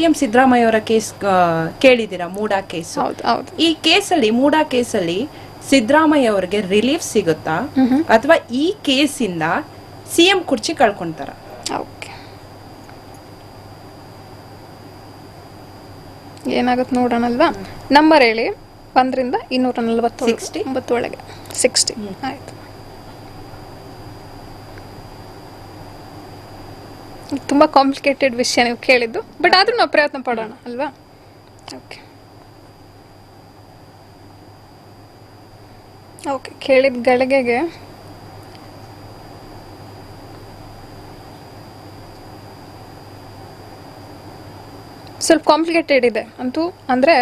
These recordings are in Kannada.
ಸಿಎಂ ಸಿದ್ದರಾಮಯ್ಯ ಅವರ ಕೇಸ್ ಕೇಳಿದ್ದೀರಾ? ಮೂಡಾ ಕೇಸ್. ಹೌದು ಹೌದು. ಈ ಕೇಸಲ್ಲಿ ಮೂಡಾ ಕೇಸಲ್ಲಿ ಸಿದ್ದರಾಮಯ್ಯ ಅವರಿಗೆ ರಿಲೀಫ್ ಸಿಗುತ್ತಾ? ಅಥವಾ ಈ ಕೇಸಿಂದ ಸಿಎಂ ಕುರ್ಚಿ ಕಳ್ಕೊಂತಾರ? ಓಕೆ. ಏನಾಗುತ್ತೆ ನೋಡೋಣಲ್ವಾ? ನಂಬರ್ ಹೇಳಿ. ಒಂದರಿಂದ ಇನ್ನೂರ ನಲವತ್ತು 60? ಒಂಬತ್ತು ಒಳಗೆ ಸಿಕ್ಸ್ಟಿ ಆಯ್ತು. ತುಂಬಾ ಕಾಂಪ್ಲಿಕೇಟೆಡ್ ವಿಷಯ ನೀವು ಕೇಳಿದ್ದು. ಬಟ್ ಆದರೂ ನಾವು ಪ್ರಯತ್ನ ಪಡೋಣ ಅಲ್ವಾ? ಓಕೆ ಓಕೆ ಕೇಳಿದ ಗಳಿಗೆಗೆ ಸ್ವಲ್ಪ ಕಾಂಪ್ಲಿಕೇಟೆಡ್ ಇದೆ ಅಂತೂ ಅಂದ್ರೆ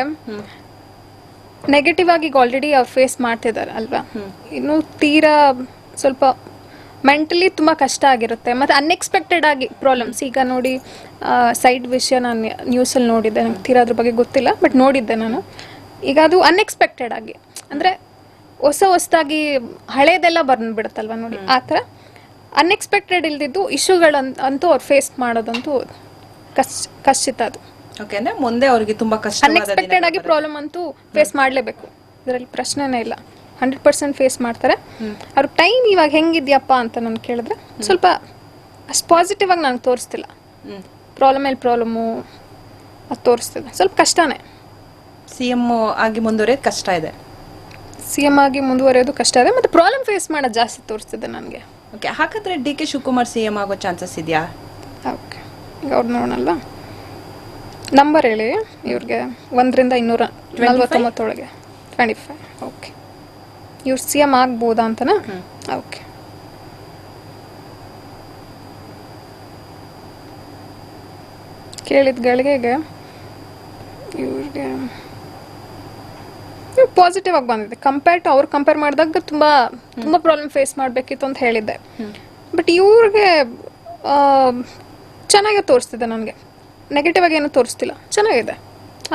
ನೆಗೆಟಿವ್ ಆಗಿ ಆಲ್ರೆಡಿ ಅವ್ರು ಫೇಸ್ ಮಾಡ್ತಿದ್ದಾರೆ ಅಲ್ವಾ? ಇನ್ನು ತೀರಾ ಸ್ವಲ್ಪ ಮೆಂಟಲಿ ತುಂಬ ಕಷ್ಟ ಆಗಿರುತ್ತೆ. ಮತ್ತು ಅನ್ಎಕ್ಸ್ಪೆಕ್ಟೆಡ್ ಆಗಿ ಪ್ರಾಬ್ಲಮ್ಸ್ ಈಗ ನೋಡಿ ಸೈಡ್ ವಿಷಯ ನಾನು ನ್ಯೂಸಲ್ಲಿ ನೋಡಿದ್ದೆ. ನಂಗೆ ತೀರಾ ಅದ್ರ ಬಗ್ಗೆ ಗೊತ್ತಿಲ್ಲ ಬಟ್ ನೋಡಿದ್ದೆ ನಾನು. ಈಗ ಅದು ಅನ್ಎಕ್ಸ್ಪೆಕ್ಟೆಡ್ ಆಗಿ. ಅಂದರೆ ಹೊಸ ಹೊಸದಾಗಿ ಹಳೇದೆಲ್ಲ ಬಂದ್ಬಿಡುತ್ತಲ್ವ ನೋಡಿ ಆ ಥರ. ಅನ್ಎಕ್ಸ್ಪೆಕ್ಟೆಡ್ ಇಲ್ದಿದ್ದು ಇಶ್ಯೂಗಳಂತ ಅಂತೂ ಅವ್ರು ಫೇಸ್ ಮಾಡೋದಂತೂ ಕಷ್ಟ ಕಷ್ಟಿತ ಅದು. ಓಕೆ ಅಂದ್ರೆ ಮುಂದೆ ಅವ್ರಿಗೆ ತುಂಬಾ ಕಷ್ಟ ಅನ್ಎಕ್ಸ್ಪೆಕ್ಟೆಡ್ ಆಗಿ ಪ್ರಾಬ್ಲಮ್ ಅಂತೂ ಫೇಸ್ ಮಾಡಲೇಬೇಕು. ಇದರಲ್ಲಿ ಪ್ರಶ್ನೆನೇ ಇಲ್ಲ. ಹಂಡ್ರೆಡ್ ಪರ್ಸೆಂಟ್ ಫೇಸ್ ಮಾಡ್ತಾರೆ. ಅವ್ರ ಟೈಮ್ ಇವಾಗ ಹೆಂಗಿದ್ಯಪ್ಪ ಅಂತ ನಾನು ಕೇಳಿದ್ರೆ ಸ್ವಲ್ಪ ಅಷ್ಟು ಪಾಸಿಟಿವ್ ಆಗಿ ನನಗೆ ತೋರಿಸ್ತಿಲ್ಲ. ಪ್ರಾಬ್ಲಮ್ ಮೇಲೆ ಪ್ರಾಬ್ಲಮ್ಮು ಅದು ತೋರಿಸ್ತಿದೆ. ಸ್ವಲ್ಪ ಕಷ್ಟನೇ. ಸಿ ಎಂ ಆಗಿ ಮುಂದುವರಿಯೋದು ಕಷ್ಟ ಇದೆ. ಸಿ ಎಂ ಆಗಿ ಮುಂದುವರಿಯೋದು ಕಷ್ಟ ಇದೆ. ಮತ್ತು ಪ್ರಾಬ್ಲಮ್ ಫೇಸ್ ಮಾಡೋದು ಜಾಸ್ತಿ ತೋರಿಸ್ತಿದೆ ನನಗೆ. ಓಕೆ ಹಾಗಾದರೆ ಡಿ ಕೆ ಶಿವಕುಮಾರ್ ಎಂ ಆಗೋ ಚಾನ್ಸಸ್ ಇದೆಯಾ? ಓಕೆ ಈಗ ಅವ್ರು ನೋಡೋಣಲ್ವಾ? ನಂಬರ್ ಹೇಳಿ ಇವ್ರಿಗೆ ಒಂದರಿಂದ ಇನ್ನೂರ ನಲ್ವತ್ತೊಂಬತ್ತೊಳಗೆ. ಟ್ವೆಂಟಿ ಫೈವ್ ಓಕೆ ಇವ್ರು ಸಿ ಎಂ ಆಗ್ಬೋದಾ ಅಂತನಾ? ಓಕೆ. ಕೇಳಿದ ಗಳಿಗೆಗೆ ಇವ್ರಿಗೆ ಪಾಸಿಟಿವ್ ಆಗಿ ಬಂದಿದೆ. ಕಂಪೇರ್ ಟು ಅವ್ರು ಕಂಪೇರ್ ಮಾಡಿದಾಗ ತುಂಬ ತುಂಬ ಪ್ರಾಬ್ಲಮ್ ಫೇಸ್ ಮಾಡಬೇಕಿತ್ತು ಅಂತ ಹೇಳಿದ್ದೆ. ಬಟ್ ಇವ್ರಿಗೆ ಚೆನ್ನಾಗೇ ತೋರಿಸ್ತಿದೆ ನನಗೆ. ನೆಗೆಟಿವ್ ಆಗಿ ಏನೂ ತೋರಿಸ್ತಿಲ್ಲ. ಚೆನ್ನಾಗಿದೆ.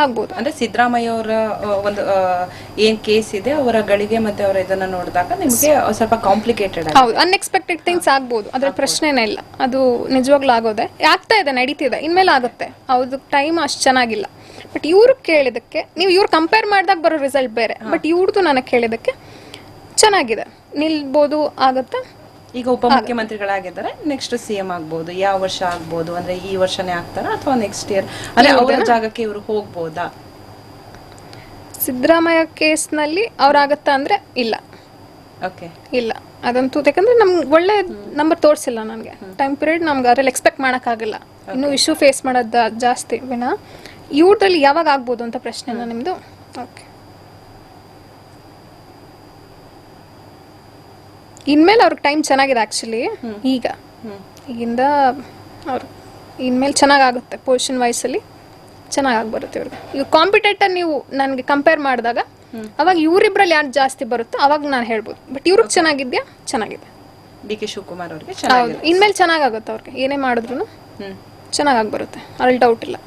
ಆಗ್ಬೋದು. ಅಂದ್ರೆ ಸಿದ್ದರಾಮಯ್ಯ ಅವರ ಒಂದು ಏನ್ ಕೇಸ್ ಇದೆ ಅವರ ಗಳಿಗೆ ಮತ್ತೆ ಅವರ ಇದನ್ನ ನೋಡಿದಾಗ ನಿಮಗೆ ಸ್ವಲ್ಪ ಕಾಂಪ್ಲಿಕೇಟೆಡ್ ಹೌದು ಅನ್ಎಕ್ಸ್ಪೆಕ್ಟೆಡ್ ಥಿಂಗ್ಸ್ ಆಗ್ಬೋದು. ಅದ್ರ ಪ್ರಶ್ನೆನೇ ಇಲ್ಲ. ಅದು ನಿಜವಾಗ್ಲೂ ಆಗೋದೆ. ಆಗ್ತಾ ಇದೆ ನಡೀತಿದೆ. ಇನ್ಮೇಲೆ ಆಗುತ್ತೆ. ಅವ್ರದ್ದು ಟೈಮ್ ಅಷ್ಟು ಚೆನ್ನಾಗಿಲ್ಲ. ಬಟ್ ಇವ್ರು ಕೇಳಿದಕ್ಕೆ ನೀವು ಇವ್ರು ಕಂಪೇರ್ ಮಾಡಿದಾಗ ಬರೋ ರಿಸಲ್ಟ್ ಬೇರೆ. ಬಟ್ ಇವ್ರದ್ದು ನನಗೆ ಕೇಳಿದಕ್ಕೆ ಚೆನ್ನಾಗಿದೆ. ನಿಲ್ಬೋದು ಆಗುತ್ತೆ? ಈಗ ಉಪಮುಖ್ಯಮಂತ್ರಿಗಳಾಗಿದ್ದಾರೆ ನೆಕ್ಸ್ಟ್ ಸಿಎಂ ಆಗ್ಬೋದು ಯಾವ ವರ್ಷ ಆಗ್ಬೋದು ಅಂದ್ರೆ ಈ ವರ್ಷನೇ ಆಗ್ತಾರ ಅಥವಾ ನೆಕ್ಸ್ಟ್ ಇಯರ್ ಅಂದ್ರೆ ಅವರ ಜಾಗಕ್ಕೆ ಇವರು ಹೋಗ್ಬೋದಾ? ಸಿದ್ದರಾಮಯ್ಯ ಕೇಸ್ನಲ್ಲಿ ಅವ್ರಾಗತ್ತಾ ಅಂದ್ರೆ ಇಲ್ಲ. ಓಕೆ ಇಲ್ಲ. ಅದಂತೂ ಯಾಕಂದ್ರೆ ನಮ್ಗೆ ಒಳ್ಳೆ ನಂಬರ್ ತೋರಿಸಿಲ್ಲ ನನಗೆ ಟೈಮ್ ಪೀರಿಯಡ್ ನಮ್ಗೆ ಅದ್ರಲ್ಲಿ ಎಕ್ಸ್ಪೆಕ್ಟ್ ಮಾಡೋಕ್ಕಾಗಲ್ಲ. ಇನ್ನು ಇಶ್ಯೂ ಫೇಸ್ ಮಾಡೋದು ಜಾಸ್ತಿ ವಿನ. ಇವ್ರದ್ರಲ್ಲಿ ಯಾವಾಗ ಆಗ್ಬೋದು ಅಂತ ಪ್ರಶ್ನೆನ ನಿಮ್ಮದು ಓಕೆ ಇನ್ಮೇಲೆ ಅವ್ರಿಗೆ ಟೈಮ್ ಚೆನ್ನಾಗಿದೆ ಆ್ಯಕ್ಚುಲಿ ಈಗ. ಈಗಿಂದ ಅವ್ರು ಇನ್ಮೇಲೆ ಚೆನ್ನಾಗಾಗುತ್ತೆ ಪೊಸಿಷನ್ ವೈಸಲ್ಲಿ ಚೆನ್ನಾಗಿ ಬರುತ್ತೆ ಇವ್ರಿಗೆ. ಇವ್ರು ಕಾಂಪಿಟೇಟರ್ ನೀವು ನನಗೆ ಕಂಪೇರ್ ಮಾಡಿದಾಗ ಅವಾಗ ಇವರಿಬ್ರಲ್ಲಿ ಯಾರು ಜಾಸ್ತಿ ಬರುತ್ತೋ ಅವಾಗ ನಾನು ಹೇಳ್ಬೋದು. ಬಟ್ ಇವ್ರಿಗೆ ಚೆನ್ನಾಗಿದ್ಯಾ? ಚೆನ್ನಾಗಿದೆ. ಡಿ ಕೆ ಶಿವಕುಮಾರ್ ಅವ್ರಿಗೆ ಹೌದು. ಇನ್ಮೇಲೆ ಚೆನ್ನಾಗಾಗುತ್ತೆ ಅವ್ರಿಗೆ. ಏನೇ ಮಾಡಿದ್ರು ಚೆನ್ನಾಗಿ ಬರುತ್ತೆ. ಅದ್ರಲ್ಲಿ ಡೌಟ್ ಇಲ್ಲ.